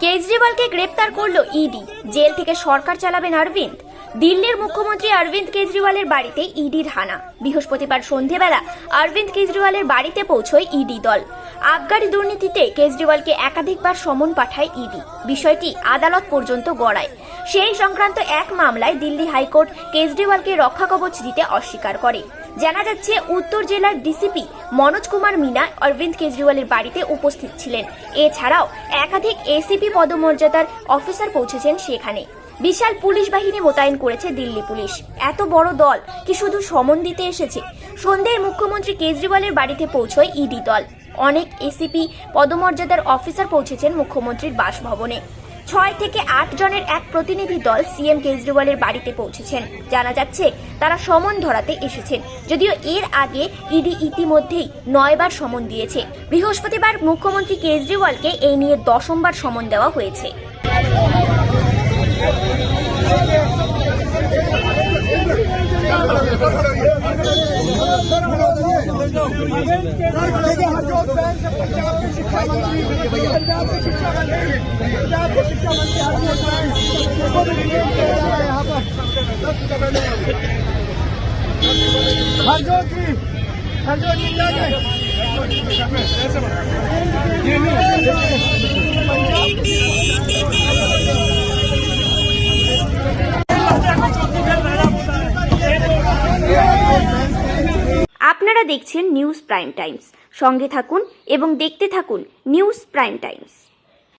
কেজরিওয়ালকে গ্রেপ্তার করল ED. Jail থেকে সরকার চালাবেন অরবিন্দ। দিল্লির মুখ্যমন্ত্রী অরবিন্দ কেজরিওয়ালের বাড়িতে ইডির হানা। বৃহস্পতিবার সন্ধেবেলা অরবিন্দ কেজরিওয়ালের বাড়িতে পৌঁছয় ইডি দল। আবগারি দুর্নীতিতে কেজরিওয়ালকে একাধিকবার সমন পাঠায় ইডি। বিষয়টি আদালত পর্যন্ত গড়ায়। সেই সংক্রান্ত এক মামলায় দিল্লি হাইকোর্ট কেজরিওয়ালকে রক্ষা কবচ দিতে অস্বীকার করে। জানা যাচ্ছে, উত্তর জেলার ডিসিপি মনোজ কুমার মিনা অরবিন্দ কেজরিওয়ালের বাড়িতে উপস্থিত ছিলেন। এছাড়াও একাধিক এসিপি পদমর্যাদার অফিসার পৌঁছেছেন সেখানে। বিশাল পুলিশ বাহিনী মোতায়েন করেছে দিল্লি পুলিশ। এত বড় দল কি শুধু সমন দিতে এসেছে? সন্ধ্যায় মুখ্যমন্ত্রী কেজরিওয়ালের বাড়িতে পৌঁছয় ইডি দল। অনেক এসিপি পদমর্যাদার অফিসার পৌঁছেছেন মুখ্যমন্ত্রীর বাসভবনে। ছয় থেকে আট জনের এক প্রতিনিধি দল সিএম কেজরিওয়ালের বাড়িতে পৌঁছেছেন। জানা যাচ্ছে, তারা সমন ধরাতে এসেছেন। যদিও এর আগে ইডি ইতিমধ্যেই নয়বার সমন দিয়েছে। বৃহস্পতিবার মুখ্যমন্ত্রী কেজরিওয়ালকে এই নিয়ে দশমবার সমন দেওয়া হয়েছে। शिक्षा मंत्री पंजाब के शिक्षा मंत्री पंजाब के शिक्षा मंत्री है यहाँ पर हरजोत जी हरजोत जी, क्या আপনারা দেখছেন নিউজ প্রাইম টাইমস। সঙ্গে থাকুন এবং দেখতে থাকুন নিউজ প্রাইম টাইমস।